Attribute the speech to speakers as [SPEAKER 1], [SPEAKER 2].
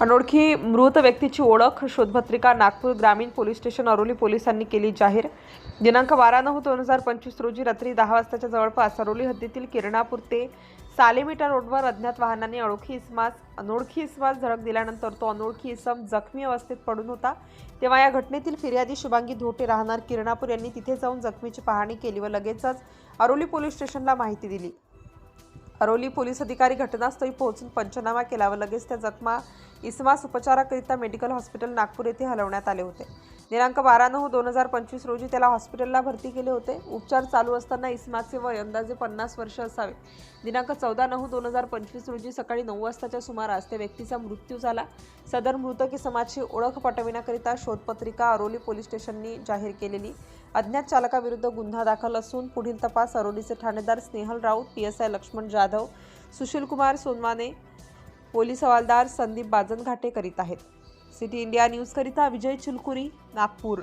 [SPEAKER 1] अनोळखी मृत व्यक्तीची ओळख शोधपत्रिका नागपूर ग्रामीण पोलीस स्टेशन अरोली पोलिसांनी केली जाहीर. दिनांक बारा नऊ दोन हजार पंचवीस रोजी रात्री दहा वाजताच्या जवळपास अरोली हद्दीतील किरणापूर ते सालेमीटर रोडवर अज्ञात वाहनाने अनोळखी इसमास अनोळखी इसमास धडक दिल्यानंतर तो अनोळखी इसम जखमी अवस्थेत पडून होता. तेव्हा या घटनेतील फिर्यादी शुभांगी धोटे राहणार किरणापूर यांनी तिथे जाऊन जखमीची पाहणी केली व लगेचच अरोली पोलीस स्टेशनला माहिती दिली. अरोली पोलीस अधिकारी घटनास्थळी पोहोचून पंचनामा केला व लगेच त्या जखमा इसमास उपचाराकरिता मेडिकल हॉस्पिटल नागपूर येथे हलवण्यात आले होते. दिनांक बारा नऊ दोन हजार पंचवीस रोजी त्याला हॉस्पिटलला भरती केले होते. उपचार चालू असताना इस्माचे वय अंदाजे पन्नास वर्ष असावे. दिनांक चौदा नऊ दोन हजार पंचवीस रोजी सकाळी नऊ वाजताच्या सुमारास त्या व्यक्तीचा मृत्यू झाला. सदर मृतक समाजची ओळख पटविण्याकरिता शोधपत्रिका अरोली पोलीस स्टेशननी जाहीर केलेली. अज्ञात चालकाविरुद्ध गुन्हा दाखल असून पुढील तपास अरोलीचे ठाणेदार Snehal Raut P S I Laxman Jadhav Sushilkumar Sonawane police हवालदार संदीप बाजनघाटे करीत आहेत. सिटी इंडिया न्यूजकरिता विजय चिलकुरी नागपूर.